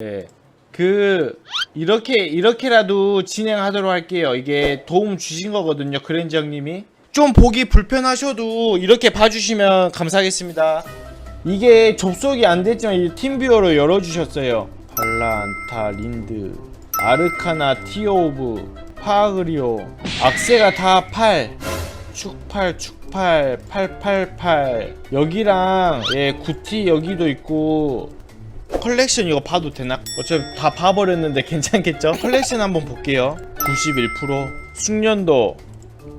네. 그 이렇게 이렇게라도 진행하도록 할게요. 이게 도움 주신 거거든요. 그랜지 형님이 좀 보기 불편하셔도 이렇게 봐주시면 감사하겠습니다. 이게 접속이 안 됐지만 이 팀뷰어로 열어주셨어요. 발라 안타 린드 아르카나 티오브 파그리오 악세가 다 8. 축팔 축팔 888 여기랑 예 구티 여기도 있고 컬렉션 이거 봐도 되나? 어차피 다 봐버렸는데 괜찮겠죠? 컬렉션 한번 볼게요 91% 숙련도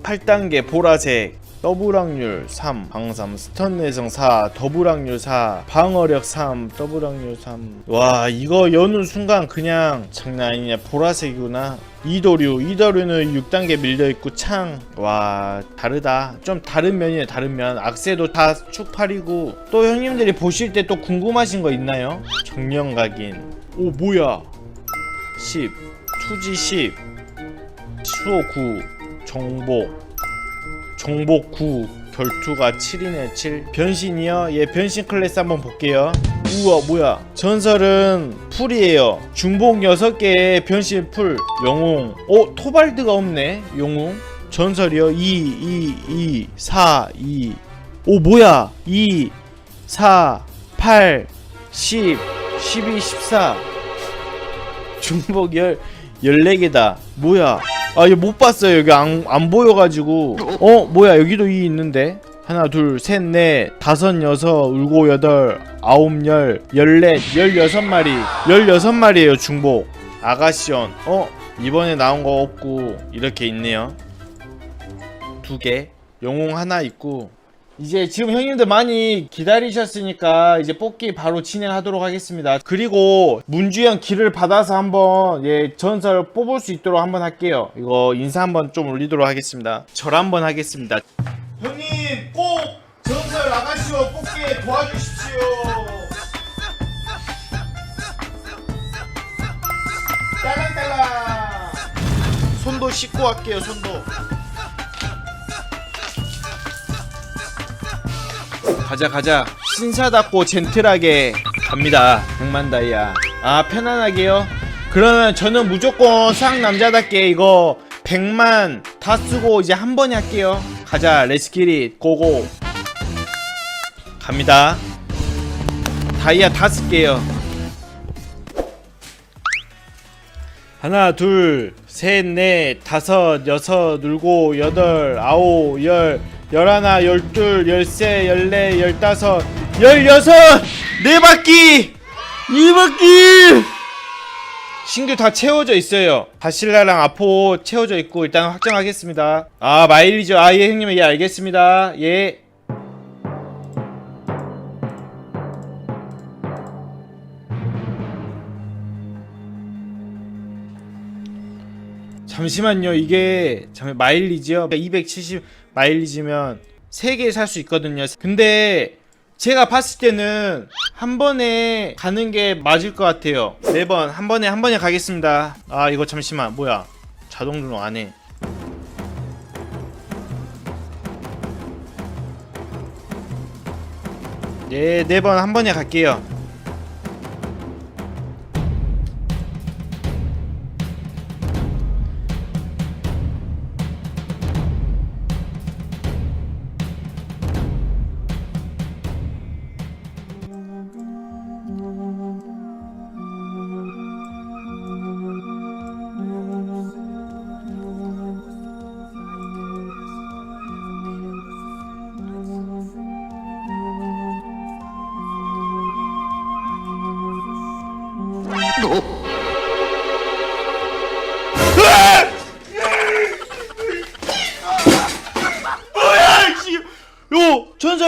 8단계 보라색 더블 확률 3 방삼 스턴 내성 4 더블 확률 4 방어력 3 더블 확률 3 와 이거 여는 순간 그냥 장난 아니냐 보라색이구나. 이도류 이도류는 6단계 밀려있고 창 와 다르다. 좀 다른 면이네 다른 면. 악세도 다 축팔이고. 또 형님들이 보실 때 또 궁금하신 거 있나요? 정령각인. 오 뭐야? 10 투지 10 수호 9 정복 정복 9 결투가 7이네 7 변신이요? 예 변신 클래스 한번 볼게요. 우와 뭐야? 전설은 풀이에요. 중복 6개의 변신 풀. 영웅. 어 토발드가 없네 영웅. 전설이요? 2 2 2 4 2 오 뭐야? 2 4 8 10 12 14 중복 10 14개다. 뭐야 아 이거 못 봤어요. 여기 안, 안 보여가지고. 어 뭐야? 여기도 이 있는데? 하나 둘 셋 넷 다섯 여섯 일곱 여덟 아홉 열 열넷 열여섯 마리. 열여섯 마리에요 중복 아가시온 어 이번에 나온 거 없고 이렇게 있네요. 두 개. 영웅 하나 있고 이제 지금 형님들 많이 기다리셨으니까 이제 뽑기 바로 진행하도록 하겠습니다. 그리고 문주형 길을 받아서 한번 예 전설 뽑을 수 있도록 한번 할게요. 이거 인사 한번 좀 올리도록 하겠습니다. 절 한번 하겠습니다. 형님 꼭 전설 아가씨로 뽑기에 도와주십시오. 딸랑딸랑 손도 씻고 갈게요 손도. 가자 가자. 신사답고 젠틀하게 갑니다 백만다이아 아 편안하게요? 그러면 저는 무조건 쌍남자답게 이거 100만 다 쓰고 이제 한 번에 할게요. 가자 레츠키릿 고고 갑니다. 다이아 다 쓸게요. 하나 둘 셋 넷 다섯 여섯 일곱 여덟 아홉 열 열하나 열둘 열세 열네 열다섯 열여섯! 네 바퀴! 이 바퀴! 신규 다 채워져 있어요. 바실라랑 아포 채워져 있고 일단 확정하겠습니다. 아 마일리죠. 아 예 형님 예 알겠습니다. 예. 잠시만요. 이게 잠 마일리지요? 270 마일리지면 3개 살 수 있거든요. 근데 제가 봤을 때는 한 번에 가는 게 맞을 것 같아요. 4번 한 번에 한 번에 가겠습니다. 아 이거 잠시만. 뭐야? 자동 등록 안해. 네, 네번 한 번에 갈게요.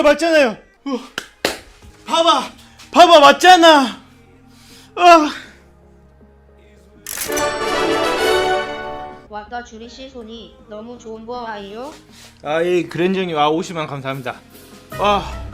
맞잖아요. 어. 봐봐, 봐봐 맞잖아. 아. 왔다 주리 씨 손이 너무 좋은 거 아니요? 아이 그랜저님 와 오시면 감사합니다. 아.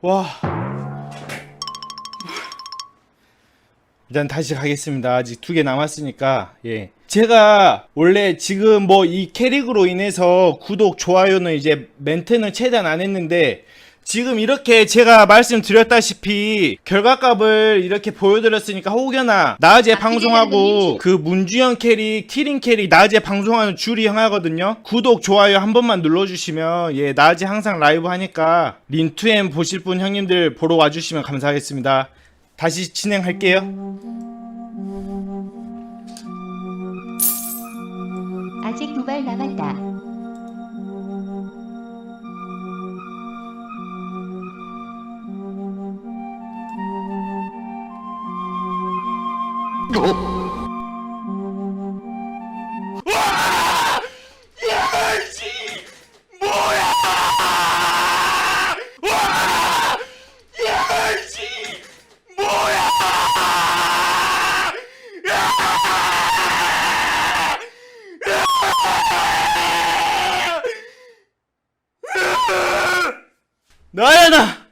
와. 일단 다시 가겠습니다. 아직 두 개 남았으니까. 예. 제가 원래 지금 뭐 이 캐릭으로 인해서 구독, 좋아요는 이제 멘트는 최대한 안 했는데 지금 이렇게 제가 말씀드렸다시피 결과값을 이렇게 보여드렸으니까 혹여나 낮에 아, 방송하고 그 문주영 캐릭, 키링 캐릭 낮에 방송하는 줄이 형하거든요. 구독, 좋아요 한 번만 눌러주시면 예 낮에 항상 라이브 하니까 린투엠 보실 분 형님들 보러 와주시면 감사하겠습니다. 다시 진행할게요. 아직 두 발 남았다. 나야 나!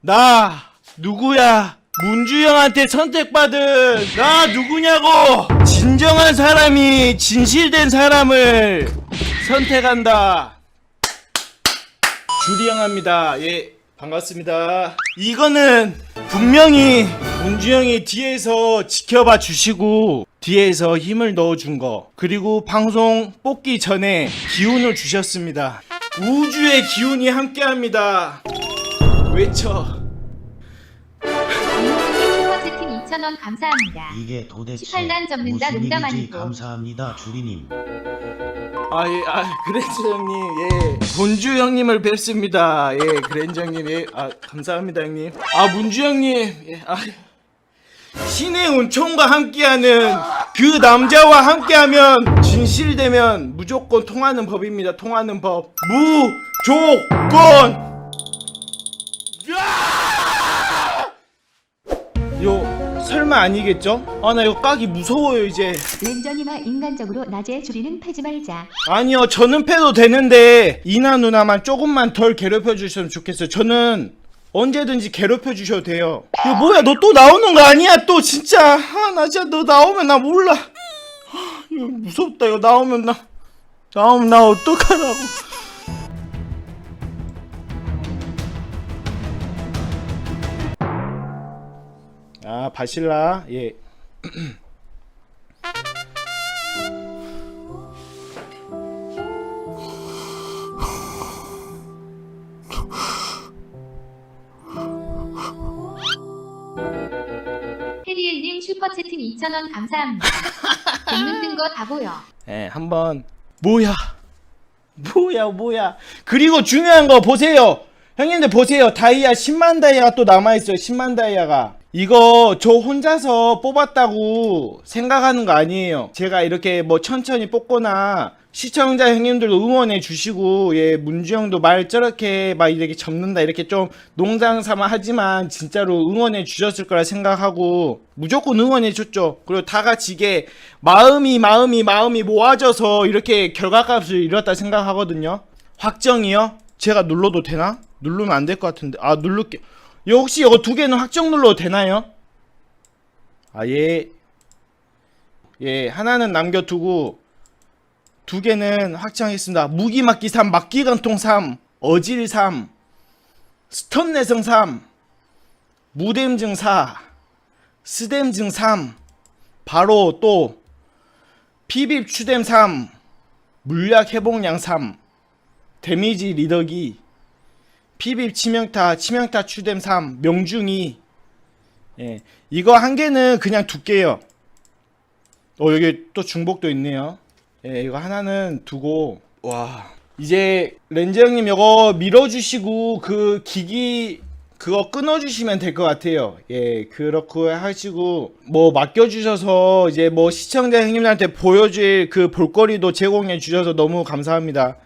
나 누구야? 문주영한테 선택받은 나 누구냐고! 진정한 사람이 진실된 사람을 선택한다. 주리영합니다. 예, 반갑습니다. 이거는 분명히 문주영이 뒤에서 지켜봐 주시고 뒤에서 힘을 넣어준 거 그리고 방송 뽑기 전에 기운을 주셨습니다. 우주의 기운이 함께합니다. 외쳐. 슈퍼 채팅 2,000원 감사합니다. 이게 도대체 18단 접는다, 무슨 농담 일이지? 아니고. 감사합니다 주리님 아, 예, 아, 그랜저 형님, 예. 본주 형님을 뵙습니다. 예, 그랜저 형님, 예. 아, 감사합니다, 형님. 아, 문주 형님, 예, 아. 신의 은총과 함께하는 그 남자와 함께하면 진실되면 무조건 통하는 법입니다. 통하는 법. 무조건! 요, 설마 아니겠죠? 아, 나 이거 까기 무서워요, 이제. 렌저님아 인간적으로 낮에 줄이는 패지 말자. 아니요, 저는 패도 되는데 이나 누나만 조금만 덜 괴롭혀 주셨으면 좋겠어요. 저는 언제든지 괴롭혀 주셔도 돼요. 이거 뭐야, 너 또 나오는 거 아니야? 또 진짜. 아, 나 진짜 너 나오면 나 몰라. 아, 이거 무섭다. 이거 나오면 나 나오면 나 어떡하라고. 아, 바실라. 예. 해리엘님 슈퍼 채팅 2,000원 감사합니다. 댓글 뜬거 다 보여. 예, 한번 뭐야? 뭐야, 뭐야? 그리고 중요한 거 보세요. 형님들 보세요. 다이아 10만 다이아가 또 남아 있어요. 10만 다이아가. 이거 저 혼자서 뽑았다고 생각하는 거 아니에요. 제가 이렇게 뭐 천천히 뽑거나 시청자 형님들도 응원해 주시고 예 문주 형도 말 저렇게 막 이렇게 접는다 이렇게 좀 농장 삼아 하지만 진짜로 응원해 주셨을 거라 생각하고 무조건 응원해 줬죠. 그리고 다 같이 이게 마음이 마음이 마음이 모아져서 이렇게 결과값을 이뤘다 생각하거든요. 확정이요? 제가 눌러도 되나? 누르면 안 될 것 같은데 아 누를게. 이거 혹시 이거 두 개는 확정 눌러도 되나요? 아 예. 예 하나는 남겨두고 두 개는 확정했습니다. 무기 막기 3, 막기 관통 3, 어질 3, 스턴 내성 3, 무댐증 4, 스댐증 3, 바로 또 피빕 추뎀 3, 물약 회복량 3, 데미지 리더기, 피빕 치명타, 치명타 추뎀 3, 명중이 예, 이거 한 개는 그냥 두께요. 어 여기 또 중복도 있네요. 예, 이거 하나는 두고 와 이제 렌즈 형님 이거 밀어주시고 그 기기 그거 끊어주시면 될 것 같아요. 예, 그렇고 하시고 뭐 맡겨주셔서 이제 뭐 시청자 형님들한테 보여줄 그 볼거리도 제공해 주셔서 너무 감사합니다.